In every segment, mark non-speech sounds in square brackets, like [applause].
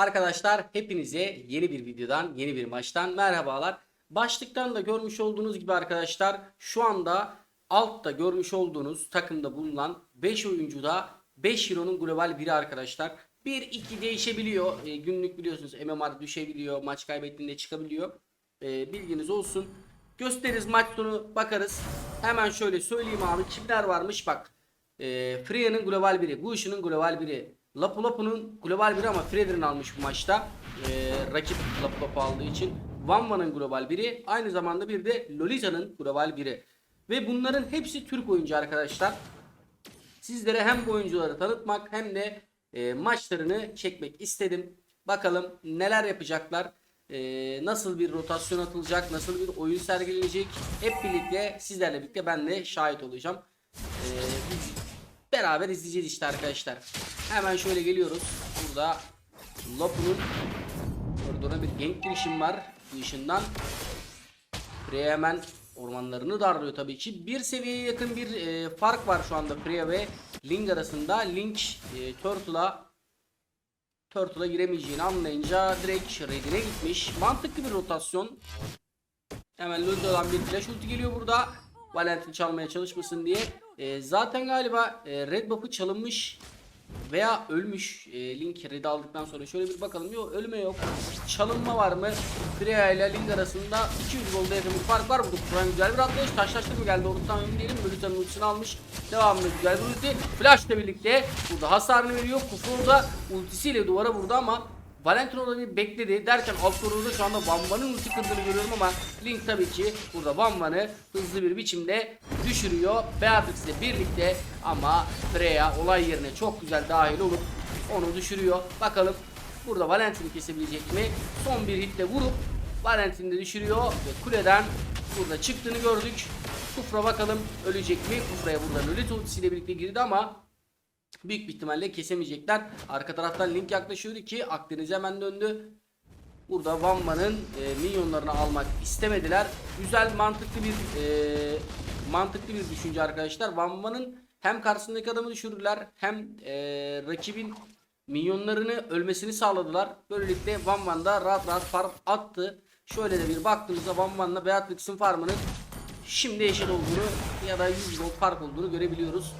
Arkadaşlar hepinize yeni bir videodan, yeni bir maçtan merhabalar. Başlıktan da görmüş olduğunuz gibi arkadaşlar şu anda altta görmüş olduğunuz takımda bulunan 5 oyuncuda 5 Hero'nun global biri arkadaşlar. 1-2 değişebiliyor. E, günlük biliyorsunuz MMR düşebiliyor. Maç kaybettiğinde çıkabiliyor. E, bilginiz olsun. Gösteririz maç sonu bakarız. Hemen şöyle söyleyeyim abi kimler varmış bak. E, Freya'nın global biri, Gush'un global biri, Lapu Lapu'nun global biri ama Fredrin almış bu maçta. E, rakip Lapu Lapu aldığı için. Van Van'ın global biri, aynı zamanda bir de Lolita'nın global biri. Ve bunların hepsi Türk oyuncu arkadaşlar. Sizlere hem bu oyuncuları tanıtmak hem de e, maçlarını çekmek istedim. Bakalım neler yapacaklar. e, nasıl bir rotasyon atılacak, nasıl bir oyun sergilenecek. Hep birlikte sizlerle birlikte ben de şahit olacağım. E, beraber izleyeceğiz işte arkadaşlar. Hemen şöyle geliyoruz. Burada Lopu'nun koridora bir gank girişim var. Bu işinden. Freya hemen ormanlarını darlıyor tabii ki. Bir seviyeye yakın bir e, fark var şu anda Freya ve Link arasında. Link e, Turtle'a Turtle'a giremeyeceğini anlayınca direkt Red'ine gitmiş. Mantıklı bir rotasyon. Hemen Luldo'dan bir flash ulti geliyor burada. Valentin çalmaya çalışmasın diye. E, zaten galiba e, Red buff'ı çalınmış veya ölmüş. E, Link Red'i aldıktan sonra şöyle bir bakalım. Yok ölme yok. Çalınma var mı? Freya ile Link arasında 200 golda yakın bir fark var. Burada Kur'an güzel bir atlayış. Taşlaştı mı geldi? Oradan emin değilim. Bölütan'ın ultisini almış. Devamında güzel bir ulti. Flash'la birlikte burada hasarını veriyor. Kufur da ultisiyle duvara vurdu ama Valentin orada bir bekledi derken alt şu anda Van Van'ın ulti kırdığını görüyorum ama Link tabii ki burada Van Van'ı hızlı bir biçimde düşürüyor. Beatrix ile birlikte ama Freya olay yerine çok güzel dahil olup onu düşürüyor. Bakalım burada Valentin'i kesebilecek mi? Son bir hitle vurup Valentin'i de düşürüyor ve kuleden burada çıktığını gördük. Kufra bakalım ölecek mi? Kufra'ya buradan ölü ultisiyle birlikte girdi ama büyük bir ihtimalle kesemeyecekler. Arka taraftan Link yaklaşıyor ki Akdeniz hemen döndü. Burada Van Van'ın e, minyonlarını almak istemediler. Güzel mantıklı bir e, mantıklı bir düşünce arkadaşlar. Van Van'ın hem karşısındaki adamı düşürdüler hem e, rakibin minyonlarını ölmesini sağladılar. Böylelikle Van da rahat rahat farm attı. Şöyle de bir baktığımızda Van Van'la Beatrix'in farmının şimdi eşit olduğunu ya da 100 gold fark olduğunu görebiliyoruz.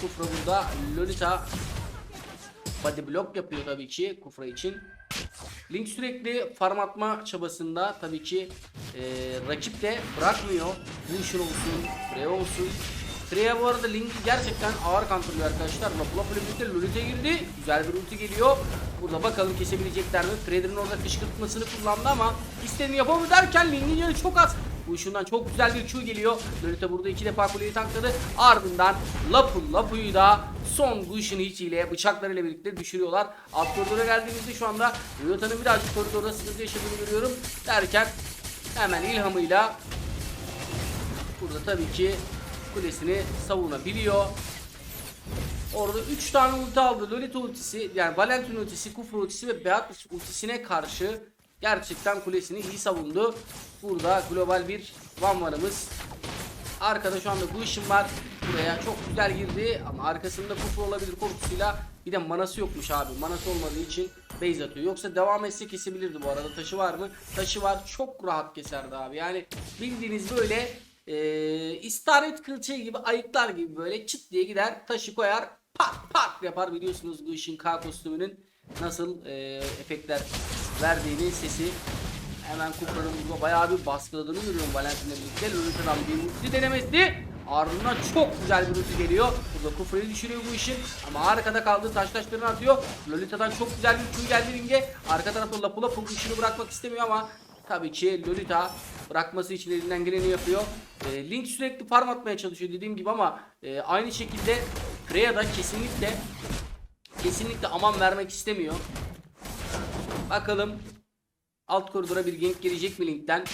Kufra burada Lolita body block yapıyor tabii ki Kufra için. Link sürekli farm atma çabasında tabii ki e, rakip de bırakmıyor. İşin olsun, Freya olsun. Freya bu arada Link'i gerçekten ağır kontrolüyor arkadaşlar. Lapula birlikte Lolita girdi. Güzel bir ulti geliyor. Burada bakalım kesebilecekler mi? Fredrin orada kışkırtmasını kullandı ama istediğini yapamadı derken Link'in yanı çok az. Bu ışığından çok güzel bir Q geliyor. Lolita burada iki defa kuleyi tankladı. Ardından Lapu Lapu'yu da son bu işin içiyle bıçaklarıyla birlikte düşürüyorlar. Alt koridora geldiğimizde şu anda Lolita'nın birazcık koridorda sıkıntı yaşadığını görüyorum. Derken hemen ilhamıyla burada tabii ki kulesini savunabiliyor. Orada 3 tane ulti aldı. Lolita ultisi, yani Valentin ultisi, Kufra ultisi ve Beatrix ultisine karşı gerçekten kulesini iyi savundu. Burada global bir Van Van'ımız. Arkada şu anda bu işim var. Buraya çok güzel girdi ama arkasında Kufra olabilir korkusuyla bir de manası yokmuş abi. Manası olmadığı için base atıyor. Yoksa devam etse kesebilirdi bu arada. Taşı var mı? Taşı var. Çok rahat keserdi abi. Yani bildiğiniz böyle e, istaret kılçığı gibi ayıklar gibi böyle çıt diye gider taşı koyar pat pat yapar biliyorsunuz bu işin K kostümünün nasıl e, efektler verdiğini sesi hemen Kupra'nın burada bayağı bir baskıladığını görüyorum Valentin'le birlikte. Lolita'dan bir ulti denemesi. Ardından çok güzel bir ulti geliyor. Burada Kupra'yı düşürüyor bu işin ama arkada kaldığı taş taşlarını atıyor Lolita'dan çok güzel bir Q geldi ringe. Arka tarafta Lapu Lapu bu işini bırakmak istemiyor ama Tabii ki Lolita bırakması için elinden geleni yapıyor. E, Link sürekli farm atmaya çalışıyor dediğim gibi ama e, aynı şekilde Freya da kesinlikle kesinlikle aman vermek istemiyor. Bakalım alt koridora bir gank gelecek mi Link'ten?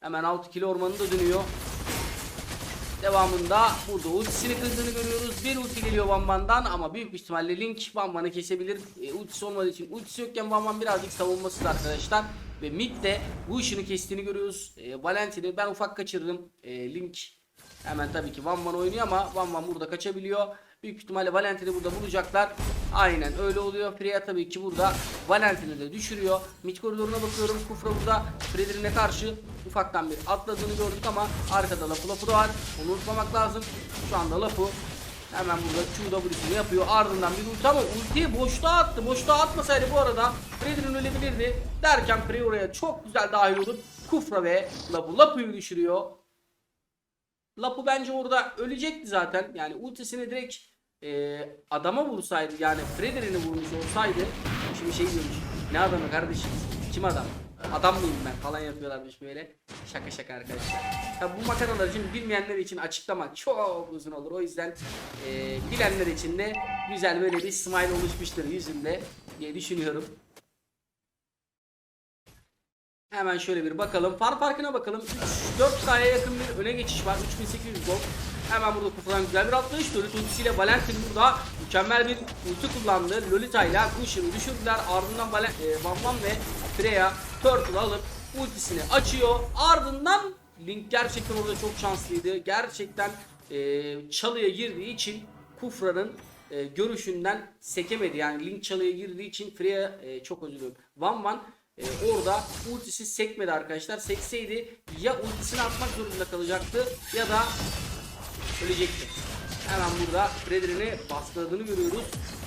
Hemen 6 kilo ormanında dönüyor. Devamında burada ultisini kırdığını görüyoruz. Bir ulti geliyor Van Van'dan ama büyük ihtimalle Link Van Van'ı kesebilir. E, ultisi olmadığı için ultisi yokken Van birazcık savunmasız arkadaşlar. Ve mid de bu işini kestiğini görüyoruz. E, Valentin'i ben ufak kaçırdım. E, Link hemen tabii ki Van oynuyor ama Van burada kaçabiliyor. Büyük ihtimalle Valentin'i burada bulacaklar. Aynen öyle oluyor. Freya tabii ki burada Valentin'i de düşürüyor. Mid koridoruna bakıyorum. Kufra burada Fredrin'e karşı ufaktan bir atladığını gördük ama arkada Lapu Lapu da var. Onu unutmamak lazım. Şu anda Lapu hemen burada QW'sini yapıyor. Ardından bir ulti ama ultiyi boşluğa attı. Boşluğa atmasaydı bu arada Fredrin ölebilirdi. Derken Freya oraya çok güzel dahil olup Kufra ve Lapu Lapu'yu düşürüyor. Lapu bence orada ölecekti zaten. Yani ultisini direkt e, adama vursaydı yani Frederin'i vurmuş olsaydı şimdi şey diyormuş. Ne adamı kardeşim? Kim adam? Adam mıyım ben falan yapıyorlarmış böyle. Şaka şaka arkadaşlar. Tabi bu makaralar için bilmeyenler için açıklamak çok uzun olur. O yüzden e, bilenler için de güzel böyle bir smile oluşmuştur yüzünde diye düşünüyorum. Hemen şöyle bir bakalım. Far farkına bakalım. 4K'ya yakın bir öne geçiş var. 3800 gol. Hemen burada kutudan güzel bir atlayış. Lolita ultisiyle Valentin burada mükemmel bir ulti kullandı. Lolita ile Gush'ını düşürdüler. Ardından Valen e, Van Van ve Freya Turtle alıp ultisini açıyor. Ardından Link gerçekten orada çok şanslıydı. Gerçekten e, çalıya girdiği için Kufra'nın e, görüşünden sekemedi. Yani Link çalıya girdiği için Freya e, çok özür diliyorum. Van Van e, orada ultisi sekmedi arkadaşlar. Sekseydi ya ultisini atmak zorunda kalacaktı ya da ölecekti. Hemen burada Fredrin'i baskıladığını görüyoruz.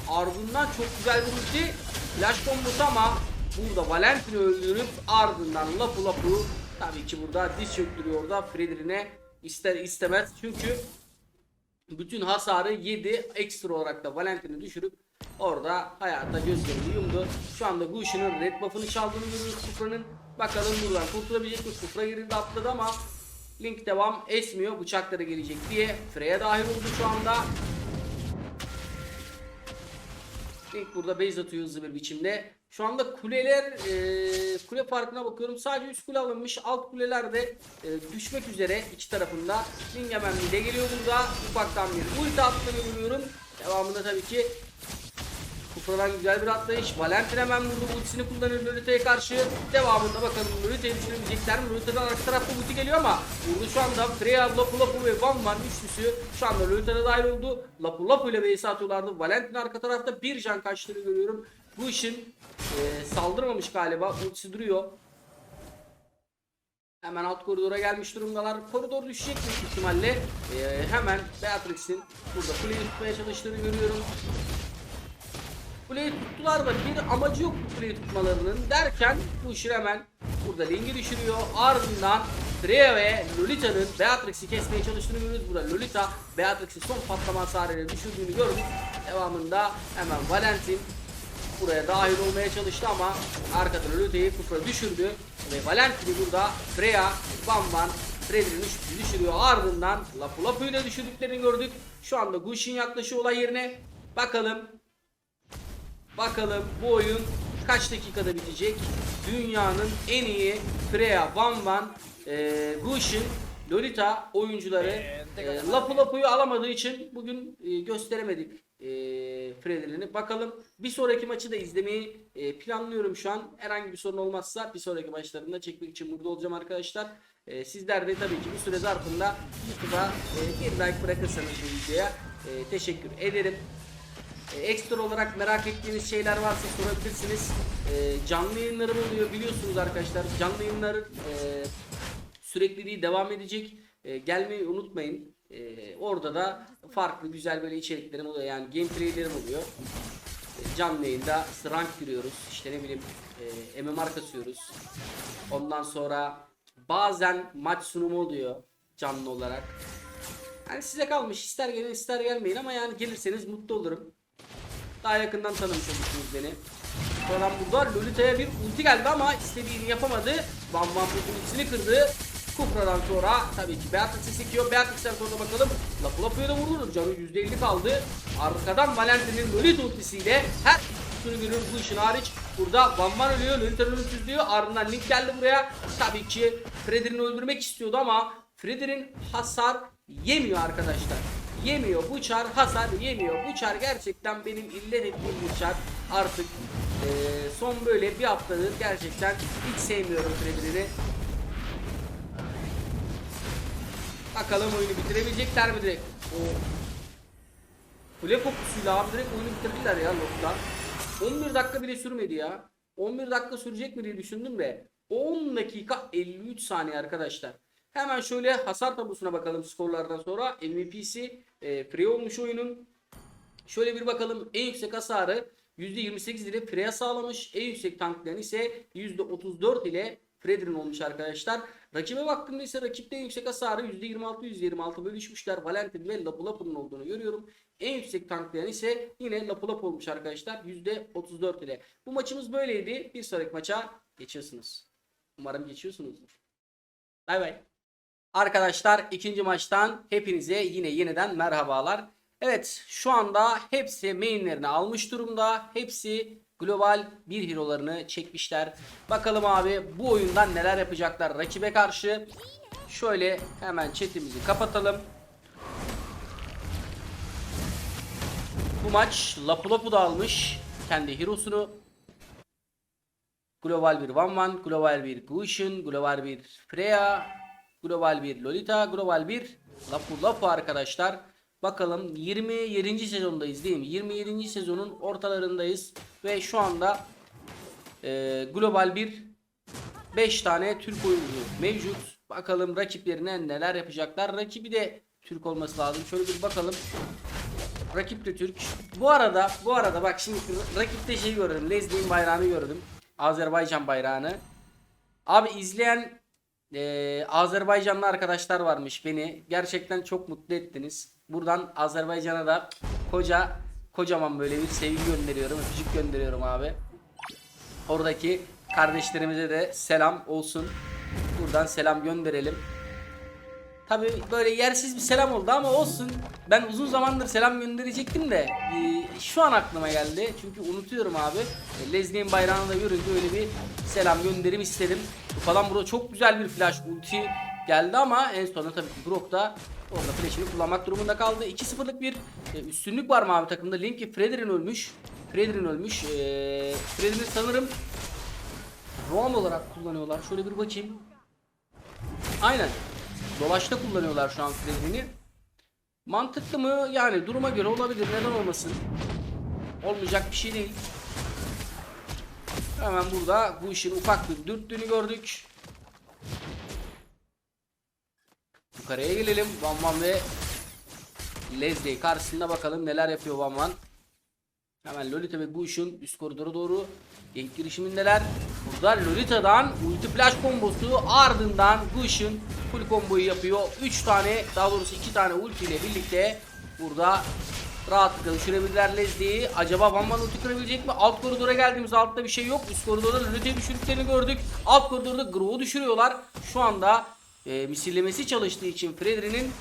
Ardından çok güzel bir ulti. Flash kombosu ama burada Valentin'i öldürüp ardından Lapu Lapu tabii ki burada diz çöktürüyor orada Fredrin'e ister istemez. Çünkü bütün hasarı yedi. Ekstra olarak da Valentin'i düşürüp orada hayatta gözlerini yumdu. Şu anda Gush'un red buff'ını çaldığını görüyoruz Kufra'nın. Bakalım buradan kurtulabilecek mi? Kufra yerinde atladı ama Link devam esmiyor. Bıçakları gelecek diye. Freya dahil oldu şu anda. Link burada base atıyor hızlı bir biçimde. Şu anda kuleler e, kule farkına bakıyorum. Sadece üst kule alınmış. Alt kuleler de e, düşmek üzere iki tarafında. Link hemen de geliyor burada. Ufaktan bir ulti attığını görüyorum. Devamında tabii ki Kufra'dan güzel bir atlayış. Valentin hemen burada ultisini kullanıyor Lolita'ya karşı. Devamında bakalım Lolita'yı düşürebilecekler mi? Lolita'dan arka tarafta ulti geliyor ama burada şu anda Freya, Lapu Lapu ve Van Van üçlüsü şu anda Lolita'da dahil oldu. Lapu Lapu ile base atıyorlardı. Valentin arka tarafta bir can kaçtığını görüyorum. Bu işin e, saldırmamış galiba. Ultisi duruyor. Hemen alt koridora gelmiş durumdalar. Koridor düşecek büyük ihtimalle. E, hemen Beatrix'in burada kuleyi tutmaya çalıştığını görüyorum. Kuleyi tuttular da bir amacı yok bu kuleyi tutmalarının derken bu işi hemen burada Ling'i düşürüyor. Ardından Freya ve Lolita'nın Beatrix'i kesmeye çalıştığını görüyoruz. Burada Lolita Beatrix'i son patlama hasarıyla düşürdüğünü gördük. Devamında hemen Valentin buraya dahil olmaya çalıştı ama arkada Lolita'yı Kufra düşürdü. Ve Valentin'i burada Freya, Van Van, Fredrin'i düşürüyor. Ardından Lapu Lapu'yu da düşürdüklerini gördük. Şu anda Gush'in yaklaşıyor olay yerine. Bakalım Bakalım bu oyun kaç dakikada bitecek? Dünyanın en iyi Freya, Van Van, e, Gush'in, Lolita oyuncuları e, Lapu Lapu'yu alamadığı için bugün e, gösteremedik e, Fredrin'i. Bakalım bir sonraki maçı da izlemeyi e, planlıyorum şu an. Herhangi bir sorun olmazsa bir sonraki maçlarında çekmek için burada olacağım arkadaşlar. E, sizler de tabii ki bir süre zarfında YouTube'a e, bir like bırakırsanız bu videoya e, teşekkür ederim. Ekstra olarak merak ettiğiniz şeyler varsa sorabilirsiniz. E, canlı yayınlarım oluyor biliyorsunuz arkadaşlar. Canlı yayınların e, sürekliliği devam edecek. E, gelmeyi unutmayın. E, orada da farklı güzel böyle içeriklerim oluyor. Yani gameplaylerim oluyor. E, canlı yayında rank giriyoruz. İşte ne bileyim e, MMR kasıyoruz. Ondan sonra bazen maç sunumu oluyor canlı olarak. Yani size kalmış ister gelin ister gelmeyin ama yani gelirseniz mutlu olurum. Daha yakından tanımış olursunuz beni. Sonra burada Lolita'ya bir ulti geldi ama istediğini yapamadı. Van Van ultisini kırdı. Kufra'dan sonra tabii ki Beatrix'i sekiyor. Beatrix'ten sonra bakalım. Lapu Lapu'ya da vurulur. Canı %50 kaldı. Arkadan Valentin'in Lolita ultisiyle her üstünü görüyoruz bu işin hariç. Burada Van Van ölüyor. Lolita'nın ölümsüzlüğü. Ardından Link geldi buraya. Tabii ki Fredrin'i öldürmek istiyordu ama Fredrin hasar yemiyor arkadaşlar yemiyor. Bu çar hasar yemiyor. Bu çar gerçekten benim illet ettiğim bir çar. Artık e, son böyle bir haftadır gerçekten hiç sevmiyorum Fredrin'i. Bakalım oyunu bitirebilecekler mi direkt? O Kule fokusuyla abi direkt oyunu bitirdiler ya Lord'da. 11 dakika bile sürmedi ya. 11 dakika sürecek mi diye düşündüm de 10 dakika 53 saniye arkadaşlar. Hemen şöyle hasar tablosuna bakalım skorlardan sonra. MVP'si e, free olmuş oyunun. Şöyle bir bakalım. En yüksek hasarı %28 ile Freya sağlamış. En yüksek tanklayan ise %34 ile Fredrin olmuş arkadaşlar. Rakibe baktığımda ise rakipte en yüksek hasarı %26 %26 bölüşmüşler. Valentin ve Lapu Lapu'nun olduğunu görüyorum. En yüksek tanklayan ise yine Lapu Lapu olmuş arkadaşlar. %34 ile. Bu maçımız böyleydi. Bir sonraki maça geçiyorsunuz. Umarım geçiyorsunuzdur. Bay bay. Arkadaşlar ikinci maçtan hepinize yine yeniden merhabalar. Evet şu anda hepsi mainlerini almış durumda. Hepsi global bir hero'larını çekmişler. Bakalım abi bu oyundan neler yapacaklar rakibe karşı. Şöyle hemen chatimizi kapatalım. Bu maç Lapu Lapu da almış kendi hero'sunu. Global bir Van Van, global bir Gusion, global bir Freya, global bir Lolita, global bir Lapu Lapu arkadaşlar. Bakalım 27. sezondayız değil mi? 27. sezonun ortalarındayız ve şu anda e, global bir 5 tane Türk oyuncu mevcut. Bakalım rakiplerine neler yapacaklar. Rakibi de Türk olması lazım. Şöyle bir bakalım. Rakip de Türk. Bu arada bu arada bak şimdi rakipte şey gördüm. Leslie'nin bayrağını gördüm. Azerbaycan bayrağını. Abi izleyen eee, Azerbaycanlı arkadaşlar varmış beni. Gerçekten çok mutlu ettiniz. Buradan Azerbaycan'a da koca kocaman böyle bir sevgi gönderiyorum. Öpücük gönderiyorum abi. Oradaki kardeşlerimize de selam olsun. Buradan selam gönderelim. Tabi böyle yersiz bir selam oldu ama olsun. Ben uzun zamandır selam gönderecektim de e, şu an aklıma geldi. Çünkü unutuyorum abi. E, bayrağını da görünce öyle bir selam gönderim istedim. Falan burada çok güzel bir flash ulti geldi ama en sonunda tabii ki Brock da orada flash'ini kullanmak durumunda kaldı. 2-0'lık bir e, üstünlük var mı abi takımda? Linky Fredrin ölmüş. Fredrin ölmüş. E, Fredrin sanırım Roam olarak kullanıyorlar. Şöyle bir bakayım. Aynen. Dolaşta kullanıyorlar şu an Fredrin'i. Mantıklı mı? Yani duruma göre olabilir. Neden olmasın? Olmayacak bir şey değil. Hemen burada bu işin ufak bir dürttüğünü gördük. Yukarıya gelelim. Van Van ve Leslie karşısında bakalım neler yapıyor Van Van. Hemen Lolita ve Gush'un üst koridora doğru ilk girişimindeler. Burada Lolita'dan ulti flash kombosu ardından Gush'un full komboyu yapıyor. 3 tane daha doğrusu 2 tane ulti ile birlikte burada rahatlıkla düşürebilirler Leslie'yi. Acaba Van Van ulti kırabilecek mi? Alt koridora geldiğimizde altta bir şey yok. Üst koridorda Lolita'yı düşürdüklerini gördük. Alt koridorda Grow'u düşürüyorlar. Şu anda e, misillemesi çalıştığı için Fredrin'in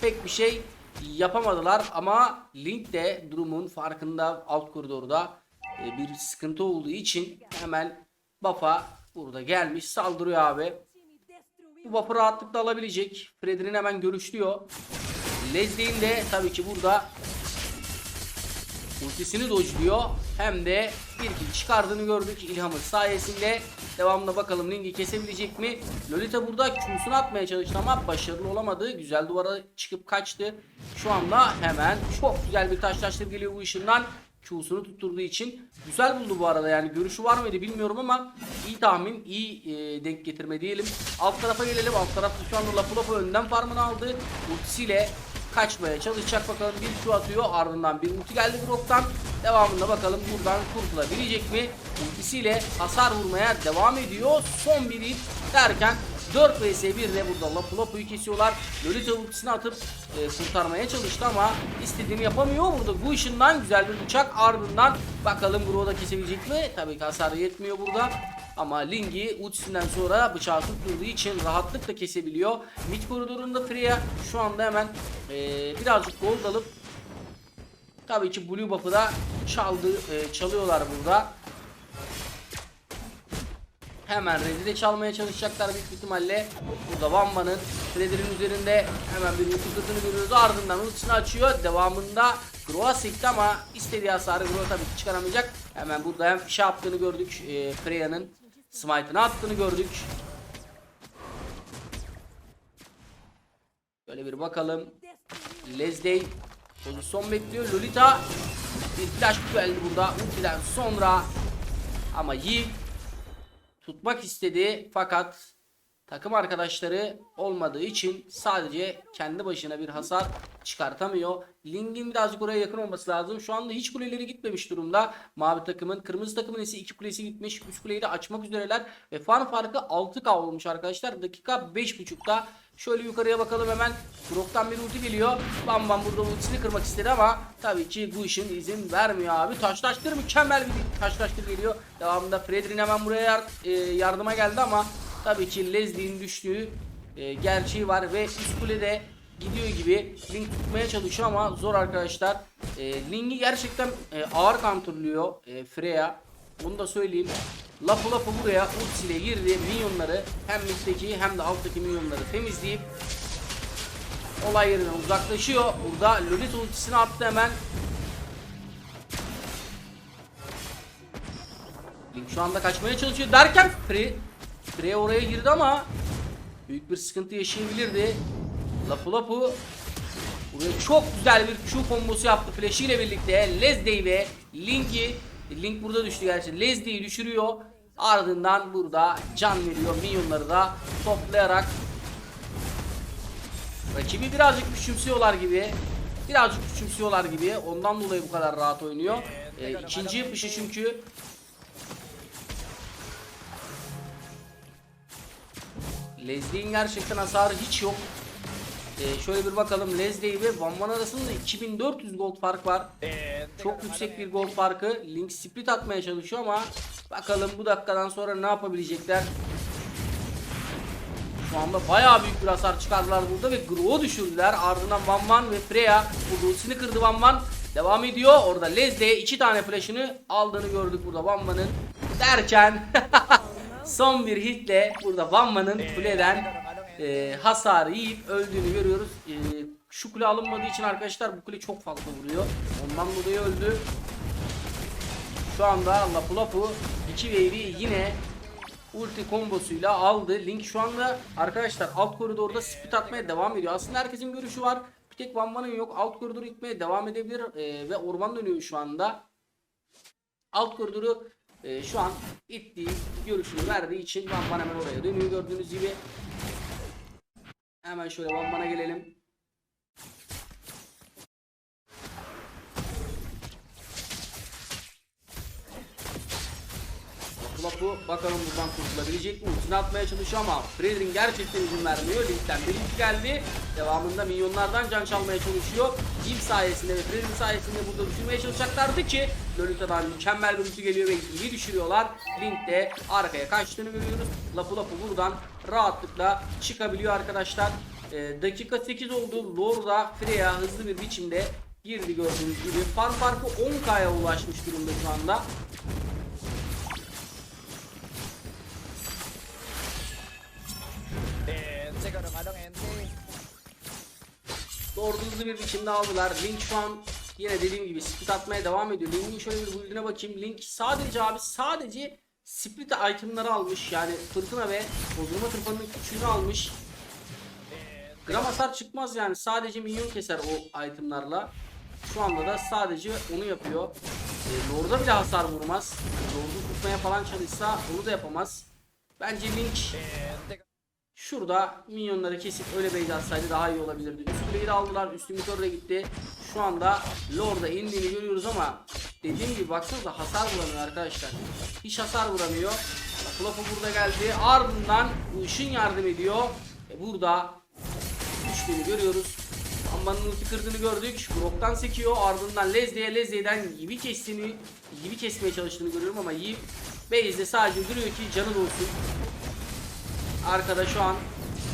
pek bir şey yapamadılar ama Link de durumun farkında alt koridorda e, bir sıkıntı olduğu için hemen Buff'a burada gelmiş saldırıyor abi. Bu Buff'ı rahatlıkla alabilecek. Fredrin hemen görüşlüyor. Leslie'nin de tabii ki burada ultisini dojluyor. Hem de bir kill çıkardığını gördük İlham'ın sayesinde. Devamında bakalım Link'i kesebilecek mi? Lolita burada Q'sunu atmaya çalıştı ama başarılı olamadı. Güzel duvara çıkıp kaçtı. Şu anda hemen çok güzel bir taşlaştır geliyor bu ışından. Q'sunu tutturduğu için. Güzel buldu bu arada yani görüşü var mıydı bilmiyorum ama iyi tahmin, iyi e, denk getirme diyelim. Alt tarafa gelelim. Alt tarafta şu anda Lapu Lapu önden farmını aldı. Ultisiyle kaçmaya çalışacak bakalım bir Q atıyor ardından bir ulti geldi Brock'tan devamında bakalım buradan kurtulabilecek mi ultisiyle hasar vurmaya devam ediyor son bir derken 4 vs 1 de burada Lapu Lapu'yu kesiyorlar Lolita ultisini atıp e, kurtarmaya çalıştı ama istediğini yapamıyor burada bu ışından güzel bir uçak ardından bakalım Gro'u da kesebilecek mi tabii ki hasar yetmiyor burada ama Ling'i ultisinden sonra bıçağı tutturduğu için rahatlıkla kesebiliyor. Mid koridorunda Freya şu anda hemen eee, birazcık gold alıp tabii ki Blue Buff'ı da çaldı, eee, çalıyorlar burada. Hemen Red'i çalmaya çalışacaklar büyük ihtimalle. Burada Van Van'ın Red'in üzerinde hemen bir ulti kırdığını görüyoruz. Ardından ultisini açıyor. Devamında Gro'a sekti ama istediği hasarı Gro tabii çıkaramayacak. Hemen burada hem fişe yaptığını gördük. E, Freya'nın smite'ını attığını gördük. Böyle bir bakalım. Leslie Pozisyon bekliyor. Lolita bir flash geldi burada. Ultiden sonra ama Yiv tutmak istedi fakat takım arkadaşları olmadığı için sadece kendi başına bir hasar çıkartamıyor. Ling'in birazcık oraya yakın olması lazım. Şu anda hiç kuleleri gitmemiş durumda. Mavi takımın, kırmızı takımın ise iki kulesi gitmiş. Üç kuleyi de açmak üzereler. Ve farm farkı 6k olmuş arkadaşlar. Dakika 5.5'ta. Şöyle yukarıya bakalım hemen. Brock'tan bir ulti geliyor. Bam bam burada ultisini kırmak istedi ama tabii ki bu işin izin vermiyor abi. Taşlaştır mükemmel bir taşlaştır geliyor. Devamında Fredrin hemen buraya e, yardıma geldi ama tabii ki Leslie'nin düştüğü e, gerçeği var ve üst kulede gidiyor gibi Link tutmaya çalışıyor ama zor arkadaşlar. E, Link'i gerçekten e, ağır kontrolüyor e, Freya. Bunu da söyleyeyim. Lafı lafı buraya ultisiyle girdi. Minyonları hem middeki hem de alttaki minyonları temizleyip olay yerinden uzaklaşıyor. Burada Lolita ultisini attı hemen. Link şu anda kaçmaya çalışıyor derken Free Frey oraya girdi ama büyük bir sıkıntı yaşayabilirdi. Lapu Lapu buraya çok güzel bir Q kombosu yaptı Flash ile birlikte Leslie ve Link'i Link burada düştü gerçi Leslie'yi düşürüyor ardından burada can veriyor. Minyonları da toplayarak rakibi birazcık küçümsüyorlar gibi birazcık küçümsüyorlar gibi. Ondan dolayı bu kadar rahat oynuyor. Ee, ikinci yapışı çünkü Leslie'nin gerçekten hasarı hiç yok. Ee, şöyle bir bakalım Leslie ve Van Van arasında 2400 gold fark var. Çok yüksek bir gold farkı. Link split atmaya çalışıyor ama bakalım bu dakikadan sonra ne yapabilecekler. Şu anda bayağı büyük bir hasar çıkardılar burada ve Grow'u düşürdüler. Ardından Van Van ve Freya bu ultisini kırdı Van Van. Devam ediyor. Orada Leslie'ye iki tane flash'ını aldığını gördük burada Van Van'ın. Derken [laughs] son bir hitle burada Van Van'ın kuleden e, hasarı yiyip öldüğünü görüyoruz. E, şu kule alınmadığı için arkadaşlar bu kule çok fazla vuruyor. Ondan dolayı öldü. Şu anda Lapu Lapu 2 wave'i yine ulti kombosuyla aldı. Link şu anda arkadaşlar alt koridorda split atmaya devam ediyor. Aslında herkesin görüşü var. Bir tek Van Van'ın yok. Alt koridoru itmeye devam edebilir e, ve orman dönüyor şu anda. Alt koridoru e, şu an ittiği görüşünü verdiği için Van Van hemen oraya dönüyor gördüğünüz gibi. Hemen şöyle Van'a gelelim. Lapu bakalım buradan kurtulabilecek mi? Ultisini atmaya çalışıyor ama Fredrin gerçekten izin vermiyor. Link'ten bir geldi. Devamında milyonlardan can çalmaya çalışıyor. Jim sayesinde ve Fredrin sayesinde burada düşürmeye çalışacaklardı ki Lolita'dan mükemmel bir ulti geliyor ve iyi düşürüyorlar. Link de arkaya kaçtığını görüyoruz. Lapu Lapu buradan rahatlıkla çıkabiliyor arkadaşlar. Ee, dakika 8 oldu. Lord'a Freya hızlı bir biçimde girdi gördüğünüz gibi. Farm farkı 10k'ya ulaşmış durumda şu anda. Doğru hızlı bir biçimde aldılar. Link şu an yine dediğim gibi split atmaya devam ediyor. Link'in şöyle bir build'ine bakayım. Link sadece abi sadece split itemları almış. Yani fırtına ve bozulma tırpanının küçüğünü almış. Gram hasar çıkmaz yani. Sadece minyon keser o itemlarla. Şu anda da sadece onu yapıyor. E, Lord'a bile hasar vurmaz. Lord'u tutmaya falan çalışsa onu da yapamaz. Bence Link Şurada minyonları kesip öyle base atsaydı daha iyi olabilirdi. Üst kuleyi de aldılar. Üst limitör de gitti. Şu anda Lord'a indiğini görüyoruz ama dediğim gibi baksanıza hasar vuramıyor arkadaşlar. Hiç hasar vuramıyor. Lafı burada geldi. Ardından ışın yardım ediyor. E burada düştüğünü görüyoruz. Ambanın ulti kırdığını gördük. Brock'tan sekiyor. Ardından Leslie'ye Leslie'den Yivi kestiğini, Yivi kesmeye çalıştığını görüyorum ama Yiv base'de sadece duruyor ki canı dolsun. Arkada şu an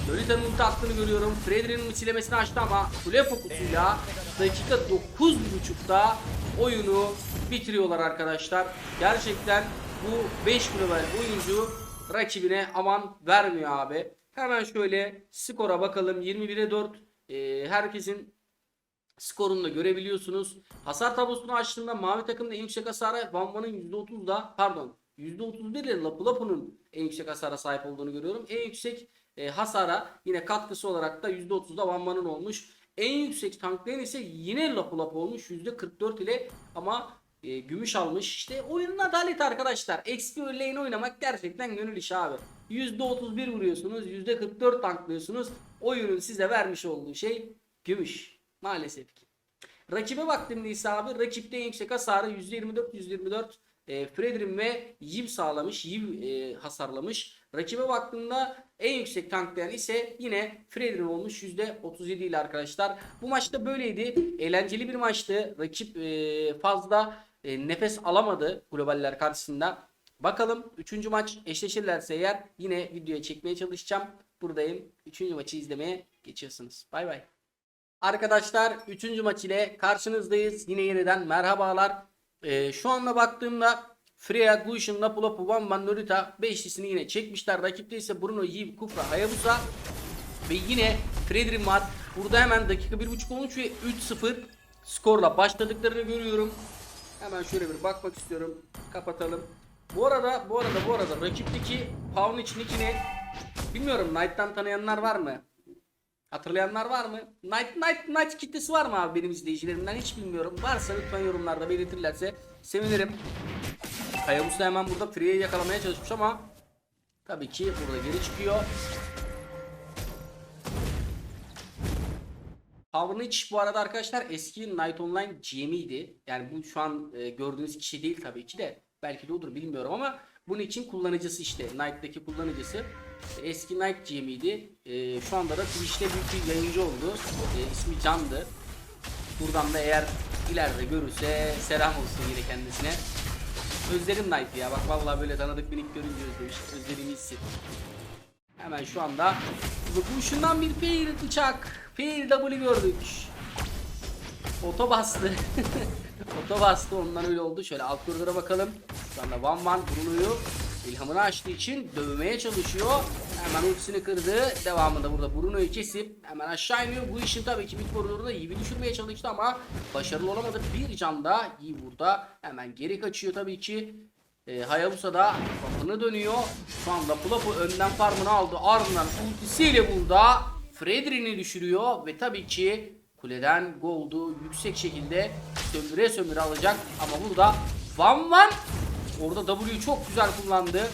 Lolita'nın ulti attığını görüyorum. Fredrin'in silemesini açtı ama kule fokusuyla dakika 9.5'da oyunu bitiriyorlar arkadaşlar. Gerçekten bu 5 global oyuncu rakibine aman vermiyor abi. Hemen şöyle skora bakalım. 21'e 4 Ee, herkesin skorunu da görebiliyorsunuz. Hasar tablosunu açtığımda mavi takımda en yüksek hasara Van Van'ın %30'da pardon %31 ile Lapu Lapu'nun en yüksek hasara sahip olduğunu görüyorum. En yüksek e, hasara yine katkısı olarak da %30'da Van Van'ın olmuş. En yüksek tanklayan ise yine Lapu Lapu olmuş %44 ile ama e, gümüş almış. İşte oyunun adaleti arkadaşlar. XP lane oynamak gerçekten gönül işi abi. %31 vuruyorsunuz, %44 tanklıyorsunuz. Oyunun size vermiş olduğu şey gümüş. Maalesef ki. Rakibe baktığımda ise abi rakipte en yüksek hasarı %24 %24 e, Fredrin Yiv sağlamış. Yiv e, hasarlamış. Rakibe baktığımda en yüksek tanklayan ise yine Fredrin olmuş %37 ile arkadaşlar. Bu maçta böyleydi. Eğlenceli bir maçtı. Rakip e, fazla e, nefes alamadı globaller karşısında. Bakalım 3. maç eşleşirlerse eğer yine videoya çekmeye çalışacağım. Buradayım. 3. maçı izlemeye geçiyorsunuz. Bay bay. Arkadaşlar 3. maç ile karşınızdayız. Yine yeniden merhabalar. Ee, şu anda baktığımda Freya, Gusion, Lapu Lapu, Van Van, Norita beşlisini yine çekmişler. Rakipte ise Bruno, Yiv, Kufra, Hayabusa ve yine Fredrin var. Burada hemen dakika 1.5 olmuş ve 3-0 skorla başladıklarını görüyorum. Hemen şöyle bir bakmak istiyorum. Kapatalım. Bu arada bu arada bu arada rakipteki Pawn için ikini bilmiyorum Knight'tan tanıyanlar var mı? Hatırlayanlar var mı? Night Night Night kitlesi var mı abi benim izleyicilerimden hiç bilmiyorum. Varsa lütfen yorumlarda belirtirlerse sevinirim. Hayabusa hemen burada Free'yi yakalamaya çalışmış ama tabii ki burada geri çıkıyor. Pavnic bu arada arkadaşlar eski Night Online GM'iydi. Yani bu şu an e, gördüğünüz kişi değil tabii ki de. Belki de odur bilmiyorum ama bunun için kullanıcısı işte. Knight'taki kullanıcısı. Eski Night GM'iydi. E, şu anda da Twitch'te büyük bir yayıncı oldu. E, ismi Can'dı. Buradan da eğer ileride görürse selam olsun yine kendisine. Özlerim Knight'ı ya. Bak vallahi böyle tanıdık minik görünce özlemiş. Özlerimi hissettim. Hemen şu anda bu şundan bir fail bıçak. Fail W gördük. Oto bastı. [laughs] Oto bastı ondan öyle oldu. Şöyle alt koridora bakalım. Şu anda Van Van Bruno'yu ilhamını açtığı için dövmeye çalışıyor. Hemen ultisini kırdı. Devamında burada Bruno'yu kesip hemen aşağı iniyor. Bu işin tabii ki bir koridorda iyi düşürmeye çalıştı ama başarılı olamadı. Bir can da iyi burada. Hemen geri kaçıyor tabii ki. E, Hayabusa da farmını dönüyor. Şu anda Pulapu önden farmını aldı. Ardından ultisiyle burada Fredrin'i düşürüyor ve tabii ki kuleden Gold'u yüksek şekilde sömüre sömüre alacak. Ama burada Van Van orada W'yu çok güzel kullandı.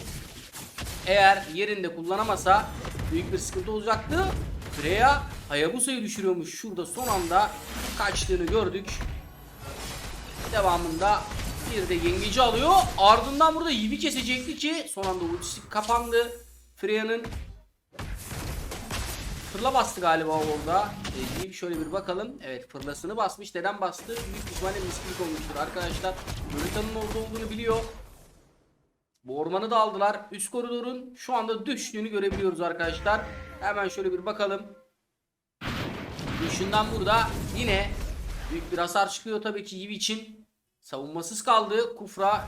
Eğer yerinde kullanamasa büyük bir sıkıntı olacaktı. Freya Hayabusa'yı düşürüyormuş. Şurada son anda kaçtığını gördük. Devamında bir de yengeci alıyor. Ardından burada Yivi kesecekti ki son anda ultisi kapandı. Freya'nın fırla bastı galiba orada. E, Yivi şöyle bir bakalım. Evet fırlasını basmış. Neden bastı? Büyük ihtimalle miskilik olmuştur arkadaşlar. Lorita'nın orada olduğunu biliyor. Bu ormanı da aldılar. Üst koridorun şu anda düştüğünü görebiliyoruz arkadaşlar. Hemen şöyle bir bakalım. Düşünden burada yine büyük bir hasar çıkıyor tabii ki Yivi için. Savunmasız kaldı. Kufra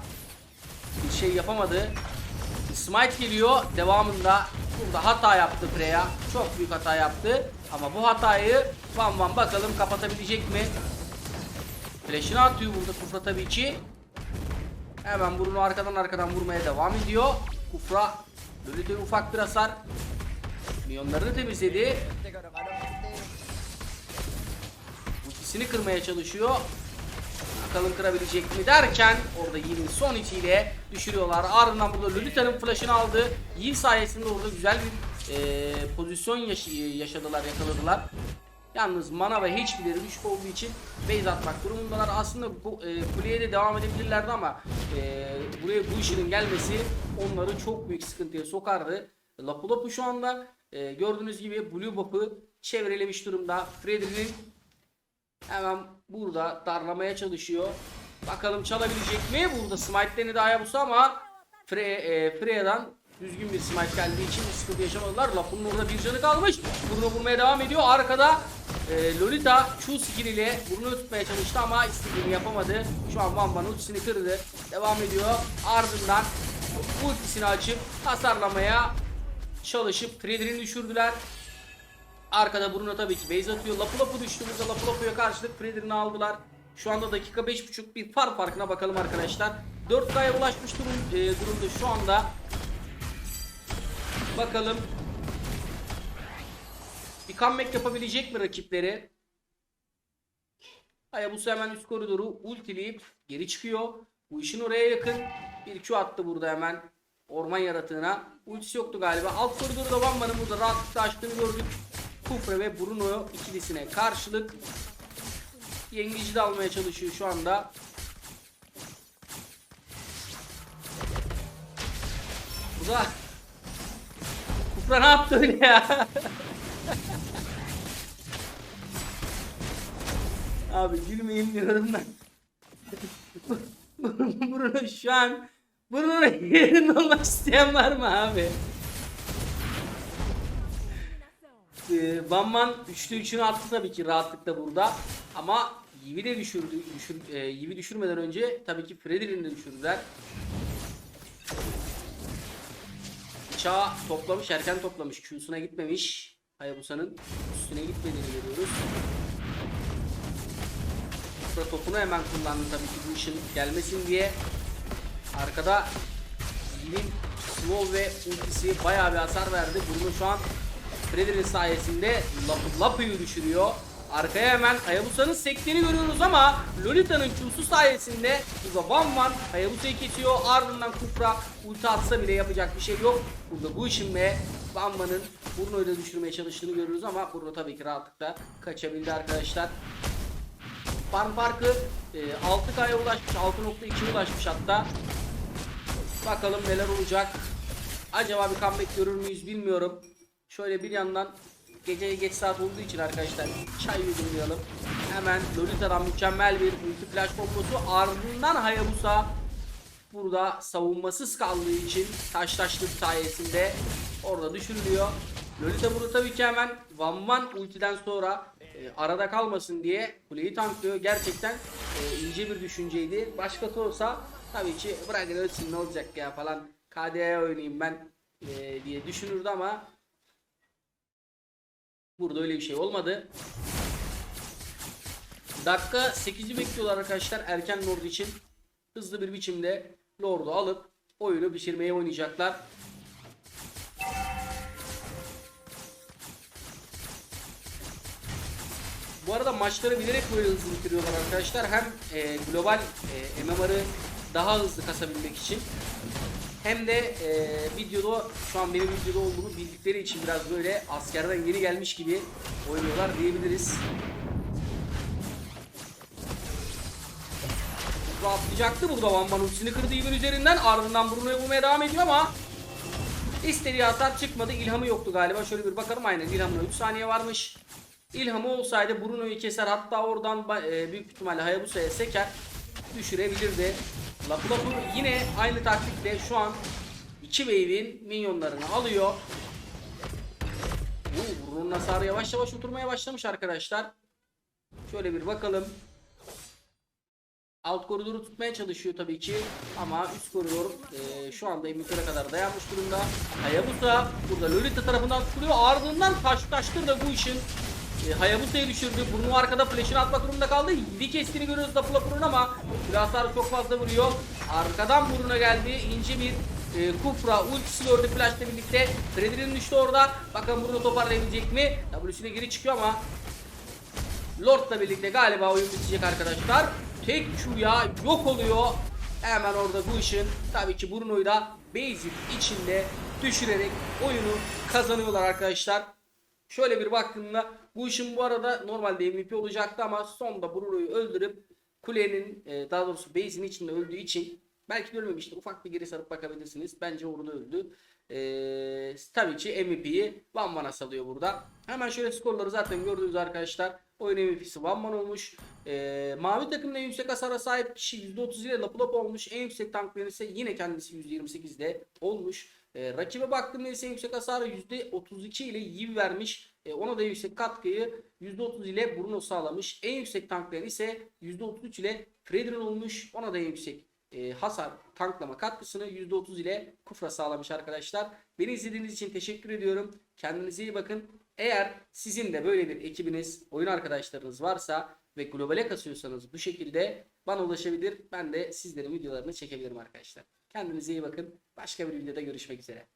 bir şey yapamadı. Smite geliyor. Devamında burada hata yaptı Freya. Çok büyük hata yaptı. Ama bu hatayı Van Van bakalım kapatabilecek mi? Flash'ını atıyor burada Kufra tabii ki. Hemen Bruno arkadan arkadan vurmaya devam ediyor. Kufra böyle ufak bir hasar. Milyonlarını temizledi. Ultisini kırmaya çalışıyor. Bakalım kırabilecek mi derken orada Yiv'in son itiyle düşürüyorlar. Ardından burada Lolita'nın flash'ını aldı. Yiv sayesinde orada güzel bir e, pozisyon yaş- yaşadılar, yakaladılar. Yalnız mana ve HP'leri düşük olduğu için base atmak durumundalar. Aslında bu e, kuleye de devam edebilirlerdi ama e, buraya bu işinin gelmesi onları çok büyük sıkıntıya sokardı. Lapu Lapu şu anda e, gördüğünüz gibi Blue Buff'ı çevrelemiş durumda. Fredrin'in Hemen burada darlamaya çalışıyor. Bakalım çalabilecek mi? Burada smite denedi Hayabusa ama Fre e, Freya'dan düzgün bir smite geldiği için sıkıntı yaşamadılar. Lapun'un orada bir canı kalmış. Bruno vurmaya devam ediyor. Arkada e, Lolita Q skill ile Bruno'yu tutmaya çalıştı ama istediğini yapamadı. Şu an Van ultisini kırdı. Devam ediyor. Ardından ultisini açıp hasarlamaya çalışıp Fredrin'i düşürdüler. Arkada Bruno tabii ki base atıyor. Lapu Lapu düştü burada. Lapu Lapu'ya karşılık Fredrin'i aldılar. Şu anda dakika 5.5 bir far farkına bakalım arkadaşlar. 4K'ya ulaşmış durum, e, durumda şu anda. Bakalım. Bir comeback yapabilecek mi rakipleri? Hayabusa hemen üst koridoru ultileyip geri çıkıyor. Bu işin oraya yakın. Bir Q attı burada hemen orman yaratığına. Ultisi yoktu galiba. Alt koridorda Vanva'nın burada rahatlıkla açtığını gördük. Kufre ve Bruno ikilisine karşılık. Yengeci de almaya çalışıyor şu anda. Bu da Kufra ne yaptı öyle ya? [laughs] Abi gülmeyin diyorum ben. [laughs] Bruno şu an Bruno'nun yerinde olmak isteyen var mı abi? Ee, Bamman 3'te 3'ünü attı tabii ki rahatlıkla burada. Ama Yivi de düşürdü. Düşür, e, Yivi düşürmeden önce tabii ki Freddy'nin de düşürdüler. Bıçağı toplamış, erken toplamış. Q'suna gitmemiş. Hayabusa'nın üstüne gitmediğini görüyoruz. Burada topunu hemen kullandı tabii ki bu işin gelmesin diye. Arkada Yivi'nin slow ve ultisi bayağı bir hasar verdi. Bunu şu an Freddy'nin sayesinde Lap- Lapu'yu düşürüyor. Arkaya hemen Hayabusa'nın sektiğini görüyoruz ama Lolita'nın Q'su sayesinde burada Van Van Hayabusa'yı kesiyor. Ardından Kufra ulti atsa bile yapacak bir şey yok. Burada bu işin ve Van Van'ın Bruno'yu da düşürmeye çalıştığını görüyoruz ama Bruno tabii ki rahatlıkla kaçabildi arkadaşlar. Farm farkı e, 6K'ya ulaşmış, 6.2'ye ulaşmış hatta. Bakalım neler olacak. Acaba bir comeback görür müyüz bilmiyorum. Şöyle bir yandan geceye geç saat olduğu için arkadaşlar çay yudumlayalım. Hemen Lolita'dan mükemmel bir ulti flash kombosu ardından Hayabusa burada savunmasız kaldığı için taş taşlık sayesinde orada düşürülüyor. Lolita burada tabii ki hemen Van Van ultiden sonra e, arada kalmasın diye kuleyi tanklıyor. Gerçekten e, ince bir düşünceydi. Başkası olsa tabii ki bırakın ölsün ne olacak ya falan KDA'ya oynayayım ben e, diye düşünürdü ama burada öyle bir şey olmadı. Dakika 8'i bekliyorlar arkadaşlar erken Lord için. Hızlı bir biçimde Lord'u alıp oyunu bitirmeye oynayacaklar. Bu arada maçları bilerek böyle hızlı bitiriyorlar arkadaşlar. Hem e, global e, MMR'ı daha hızlı kasabilmek için hem de e, videoda şu an benim videoda olduğumu bildikleri için biraz böyle askerden yeni gelmiş gibi oynuyorlar diyebiliriz. Bu atlayacaktı burada Van Van ultisini kırdı Yivin üzerinden ardından Bruno'yu vurmaya devam ediyor ama istediği hasar çıkmadı. İlhamı yoktu galiba. Şöyle bir bakalım aynen İlham'ına 3 saniye varmış. İlhamı olsaydı Bruno'yu keser hatta oradan e, büyük ihtimalle Hayabusa'ya seker düşürebilirdi. Lapu yine aynı taktikle şu an 2 wave'in minyonlarını alıyor. Oo, Bruno'nun hasarı yavaş yavaş oturmaya başlamış arkadaşlar. Şöyle bir bakalım. Alt koridoru tutmaya çalışıyor tabii ki ama üst koridor e, şu anda emitöre kadar dayanmış durumda. Hayabusa burada Lolita tarafından tutuluyor. Ardından taş taştır da bu işin e, Hayabusa'yı düşürdü. Burnu arkada flash'ını atmak durumunda kaldı. Yedi kestiğini görüyoruz da Flapur'un ama hasarı çok fazla vuruyor. Arkadan Bruno geldi. İnce bir e, Kufra ultisi gördü flash'la birlikte. Freddy'nin düştü orada. Bakın Bruno toparlayabilecek mi? W'sine geri çıkıyor ama Lord'la birlikte galiba oyun bitecek arkadaşlar. Tek Q'ya yok oluyor. Hemen orada bu işin tabii ki Bruno'yu da basic içinde düşürerek oyunu kazanıyorlar arkadaşlar. Şöyle bir baktığımda bu işin bu arada normalde MVP olacaktı ama sonda Bruno'yu öldürüp kulenin e, daha doğrusu base'in içinde öldüğü için belki de ölmemiştir. Ufak bir geri sarıp bakabilirsiniz. Bence orada öldü. Ee, tabii ki MVP'yi Van Van'a salıyor burada. Hemen şöyle skorları zaten gördünüz arkadaşlar. Oyun MVP'si Van Van olmuş. Ee, mavi takımın en yüksek hasara sahip kişi %30 ile Lapu Lapu olmuş. En yüksek tanklayan ise yine kendisi %28 ile olmuş. Ee, rakibe baktığımda ise yüksek hasarı %32 ile Yiv vermiş. Ee, ona da yüksek katkıyı %30 ile Bruno sağlamış. En yüksek tanklayan ise %33 ile Fredrin olmuş. Ona da en yüksek e, hasar tanklama katkısını %30 ile Kufra sağlamış arkadaşlar. Beni izlediğiniz için teşekkür ediyorum. Kendinize iyi bakın. Eğer sizin de böyle bir ekibiniz, oyun arkadaşlarınız varsa ve globale kasıyorsanız bu şekilde bana ulaşabilir. Ben de sizlerin videolarını çekebilirim arkadaşlar. Kendinize iyi bakın. Başka bir videoda görüşmek üzere.